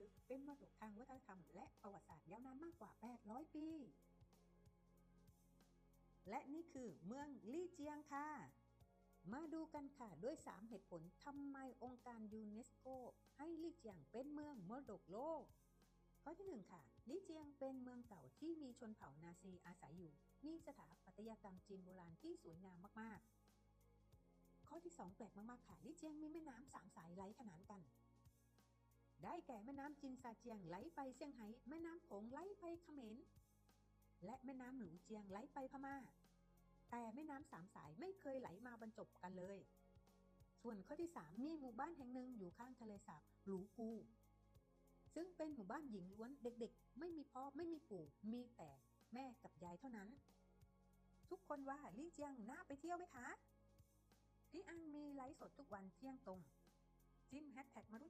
ทึกเป็นมรดกทางวัฒนธรรมและประวัติศาสตร์ยาวนานมากกว่า 800 ปี และนี่คือเมืองลี่เจียงค่ะ มาดูกันค่ะด้วย 3 เหตุผลทำไมองค์การยูเนสโก ให้ลี่เจียงเป็นเมืองมรดกโลก ข้อที่ 1 ค่ะลี่เจียงเป็นเมืองเก่าที่มีชนเผ่านาซีอาศัยอยู่ มีสถาปัตยกรรมจีนโบราณที่สวยงามมากๆข้อที่ 2 แปลกมาก ๆ ค่ะลี่เจียงมีแม่น้ำสามสายไหลขนานกัน ได้แก่แม่น้ำจินซาเจียงไหลไปเซี่ยงไฮ้แม่น้ำโขงไหลไปเขมรและแม่น้ำหลูเจียงไหลไปพม่า แต่แม่น้ำสามสายไม่เคยไหลมาบรรจบกันเลย ส่วนข้อที่ 3 มีหมู่บ้านแห่งหนึ่งอยู่ข้างทะเลสาบหลูกูซึ่งเป็นหมู่บ้านหญิงล้วนเด็กๆ ไม่มีพ่อไม่มีปู่มีแต่แม่กับยายเท่านั้น ทุกคนว่าลี่เจียงน่าไปเที่ยวไหมคะพี่อังมีไลฟ์สดทุกวันเที่ยงตรง จิ้มแฮชแท็กมารู้น